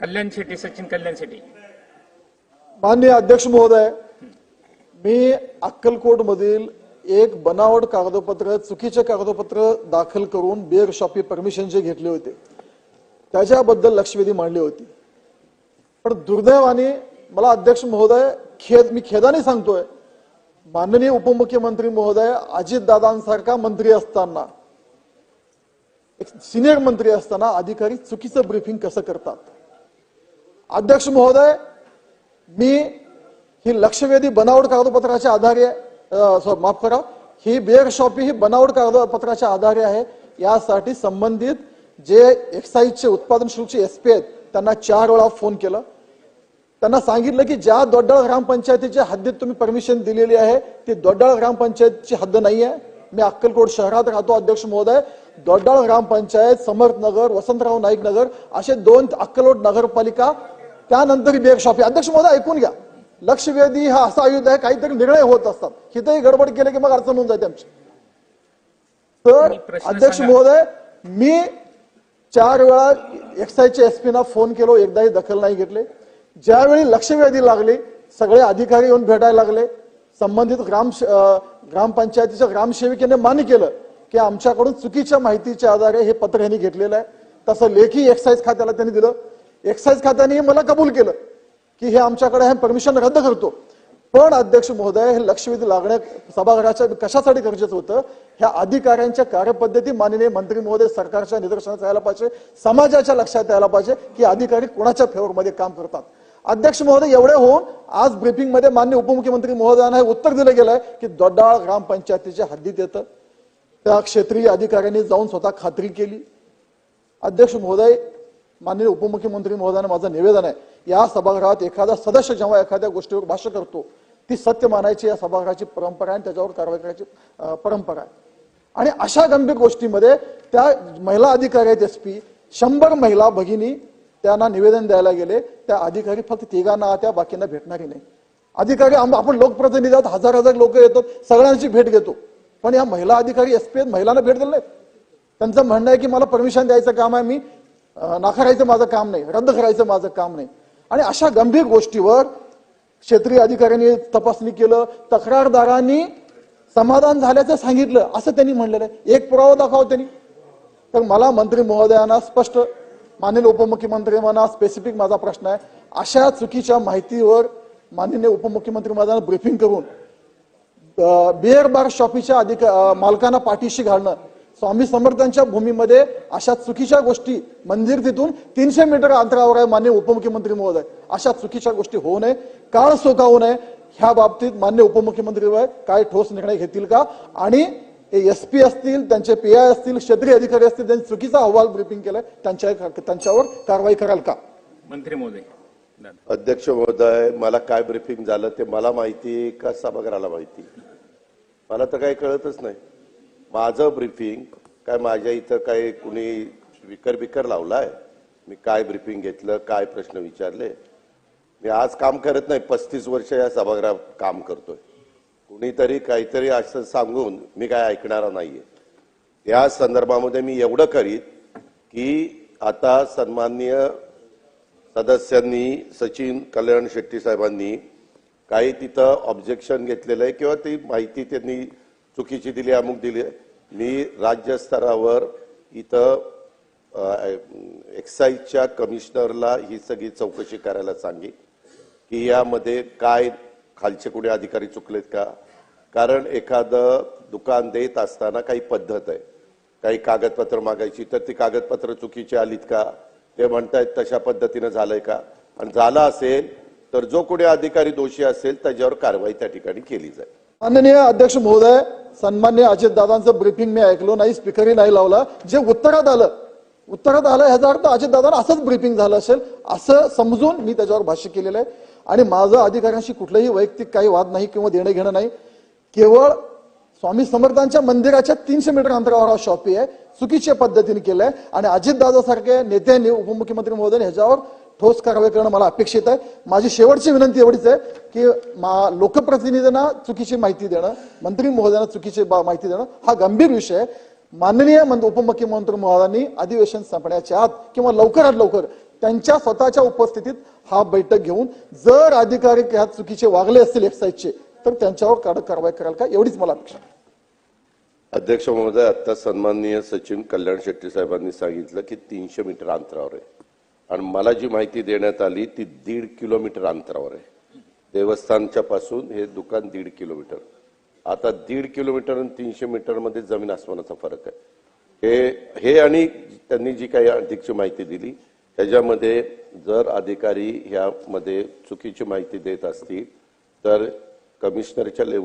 कल्याण शेट्टी सचिन कल्याण शेट्टी. माननीय अध्यक्ष महोदय मी अक्कलकोट मधील एक बनावट कागदपत्र चुकीचे कागदपत्र दाखल करून बिअर शॉपी परमिशन जे घेतले होते त्याच्याबद्दल लक्षवेधी मांडली होती. पण दुर्दैवाने मला अध्यक्ष महोदय खेद मी खेदाने सांगतोय माननीय उपमुख्यमंत्री महोदय अजितदादांसारखा मंत्री असताना एक सिनियर मंत्री असताना अधिकारी चुकीचं ब्रीफिंग कसं करतात? अध्यक्ष महोदय मी ही लक्षवेधी बनावट कागदपत्राच्या आधारे माफ करा ही बेअरशॉपी ही बनावट कागदपत्राच्या आधारे आहे. यासाठी संबंधित जे एक्साईजचे उत्पादन शुल्कचे एसपी आहेत त्यांना चार वेळा फोन केला. त्यांना सांगितलं की ज्या दोड्डाळ ग्रामपंचायतीच्या हद्दीत तुम्ही परमिशन दिलेली आहे ती दोड्डाळ ग्रामपंचायतची हद्द नाही आहे मी अक्कलकोट शहरात राहतो अध्यक्ष महोदय. दोड्डाळ ग्रामपंचायत समर्थनगर वसंतराव नाईक नगर असे दोन अक्कलकोट नगरपालिका त्यानंतर बेअर शॉपी अध्यक्ष महोदय ऐकून घ्या. लक्षवेधी हा असा आयुध आहे काहीतरी निर्णय होत असतात. हिथंही गडबड केले की मग अडचण होऊन जाते आमची. तर अध्यक्ष. महोदय मी चार वेळा एक्साईजच्या एसपी ना फोन केलो एकदाही दखल नाही घेतले. ज्यावेळी लक्षवेधी लागली सगळे अधिकारी येऊन भेटायला लागले. संबंधित ग्राम ग्रामपंचायतीच्या ग्रामसेविकेने मान्य केलं की आमच्याकडून चुकीच्या माहितीच्या आधारे हे पत्र यांनी घेतलेलं आहे. तसं लेखी एक्साईज खात्याला त्यांनी दिलं. एक्साईज खात्याने मला कबूल केलं की हे आमच्याकडे हे परमिशन रद्द करतो. पण अध्यक्ष महोदय हे लक्षवेधी लागण्या सभागृहाच्या कशासाठी गरजेचं होतं? ह्या अधिकाऱ्यांच्या कार्यपद्धती माननीय मंत्री महोदय सरकारच्या निदर्शनात यायला पाहिजे समाजाच्या लक्षात यायला पाहिजे की अधिकारी कोणाच्या फेवरमध्ये काम करतात. अध्यक्ष महोदय एवढे होऊन आज ब्रिफिंगमध्ये मान्य उपमुख्यमंत्री महोदयांना हे उत्तर दिलं गेलंय की दोड्डाळ ग्रामपंचायतीच्या हद्दीत येतं. त्या क्षेत्रीय अधिकाऱ्यांनी जाऊन स्वतः खात्री केली. अध्यक्ष महोदय माननीय उपमुख्यमंत्री महोदयांना माझं निवेदन आहे या सभागृहात एखादा सदस्य जेव्हा एखाद्या गोष्टीवर भाष्य करतो ती सत्य मानायची या सभागृहाची परंपरा आहे आणि त्याच्यावर कारवाई करायची परंपरा आहे. आणि अशा गंभीर गोष्टीमध्ये त्या महिला अधिकारी आहेत एस पी शंभर महिला भगिनी त्यांना निवेदन द्यायला गेले त्या अधिकारी फक्त तिघांना त्या बाकींना भेटणारी नाही. अधिकारी आपण लोकप्रतिनिधी आहोत हजार हजार लोक येतो सगळ्यांची भेट घेतो पण या महिला अधिकारी एस पी आहेत महिलांना भेट दिली नाही त्यांचं म्हणणं आहे की मला परमिशन द्यायचं काम आहे मी नाकारायचं माझं काम नाही रद्द करायचं माझं काम नाही. आणि अशा गंभीर गोष्टीवर क्षेत्रीय अधिकाऱ्यांनी तपासणी केलं तक्रारदारांनी समाधान झाल्याचं सांगितलं असं त्यांनी म्हणलेलं आहे. एक पुरावा दाखवा त्यांनी. तर मला मंत्री महोदयांना स्पष्ट माननीय उपमुख्यमंत्र्यांना स्पेसिफिक माझा प्रश्न आहे. अशा चुकीच्या माहितीवर माननीय उपमुख्यमंत्री महोदयांना ब्रीफिंग करून बिअर बार शॉपीच्या अधिक मालकांना पाठीशी घालणं स्वामी समर्थांच्या भूमीमध्ये अशा चुकीच्या गोष्टी मंदिर तिथून तीनशे मीटर अंतरावर आहे मान्य उपमुख्यमंत्री महोदय. अशा चुकीच्या गोष्टी होऊ नये काळ सोकावू नये. ह्या बाबतीत मान्य उपमुख्यमंत्री महोदय काय ठोस निर्णय घेतील का? आणि एस पी असतील त्यांचे पी आय असतील क्षेत्रीय अधिकारी असतील त्यांनी चुकीचा अहवाल ब्रीफिंग केलाय त्यांच्या त्यांच्यावर कारवाई कराल का? मंत्री महोदय. दादा अध्यक्ष महोदय मला काय ब्रिफिंग झालं ते मला माहिती का? सभागृहाला माहिती मला तर काही कळतच नाही. माझं ब्रिफिंग काय माझ्या इथं काही कुणी विकर बिकर लावलाय? मी काय ब्रिफिंग घेतलं काय प्रश्न विचारले? मी आज काम करत नाही पस्तीस वर्ष या सभागृहात काम करतोय. कुणीतरी काहीतरी असं सांगून मी काय ऐकणारा नाहीये. या संदर्भामध्ये मी एवढं करीत की आता सन्माननीय सदस्यांनी सचिन कल्याण शेट्टी साहेबांनी काही तिथं ऑब्जेक्शन घेतलेलं आहे किंवा ती माहिती त्यांनी चुकीची दिली अमुक दिली. मी राज्यस्तरावर इथं एक्साईजच्या कमिशनरला ही सगळी चौकशी करायला सांगी की यामध्ये काय खालचे कुणी अधिकारी चुकलेत का? कारण एखादं दुकान देत असताना काही पद्धत आहे. काही कागदपत्र मागायची तर ती कागदपत्र चुकीची आलीत का? ते म्हणतायत तशा पद्धतीनं झालंय का? आणि झालं असेल तर जो कुणी अधिकारी दोषी असेल त्याच्यावर कारवाई त्या ठिकाणी केली जाईल. माननीय अध्यक्ष महोदय सन्मान्य अजितदादांचं ब्रीफिंग मी ऐकलो नाही स्पीकरही नाही लावला. जे उत्तरात आलं उत्तरात आलं ह्याचा अर्थ अजितदादांना असंच ब्रीफिंग झालं असेल असं समजून मी त्याच्यावर भाष्य केलेलं आहे. आणि माझं अधिकाऱ्यांशी कुठलंही वैयक्तिक काही वाद नाही किंवा देणं घेणं नाही. केवळ स्वामी समर्थांच्या मंदिराच्या तीनशे मीटर अंतरावर हा शॉपी आहे. चुकीच्या पद्धतीने केलंय. आणि अजितदादा सारख्या नेत्यांनी उपमुख्यमंत्री महोदय ह्याच्यावर ठोस कारवाई करणं मला अपेक्षित आहे. माझी शेवटची विनंती एवढीच आहे की मा- लोकप्रतिनिधींना चुकीची माहिती देणं मंत्री महोदयांना चुकीची बा- माहिती देणं हा गंभीर विषय आहे. माननीय उपमुख्यमंत्री महोदयांनी अधिवेशन संपण्याच्या आत किंवा लवकरात लवकर त्यांच्या स्वतःच्या उपस्थितीत हा बैठक घेऊन जर अधिकारी ह्या चुकीचे वागले असतील एक्साईजचे तर त्यांच्यावर कडक कारवाई कराल का? एवढीच मला अपेक्षा आहे. अध्यक्ष महोदय आता सन्माननीय सचिन कल्याण शेट्टी साहेबांनी सांगितलं की तीनशे मीटर अंतरावर आहे. आणि मला जी माहिती देण्यात आली ती दीड किलोमीटर अंतरावर आहे. देवस्थानच्या पासून हे दुकान दीड किलोमीटर. आता दीड किलोमीटर आणि तीनशे मीटरमध्ये जमीन आसमानाचा फरक आहे. हे हे आणि त्यांनी जी काही अधिकची माहिती दिली त्याच्यामध्ये जर अधिकारी ह्यामध्ये चुकीची माहिती देत असतील तर कमिशनरच्या लेवल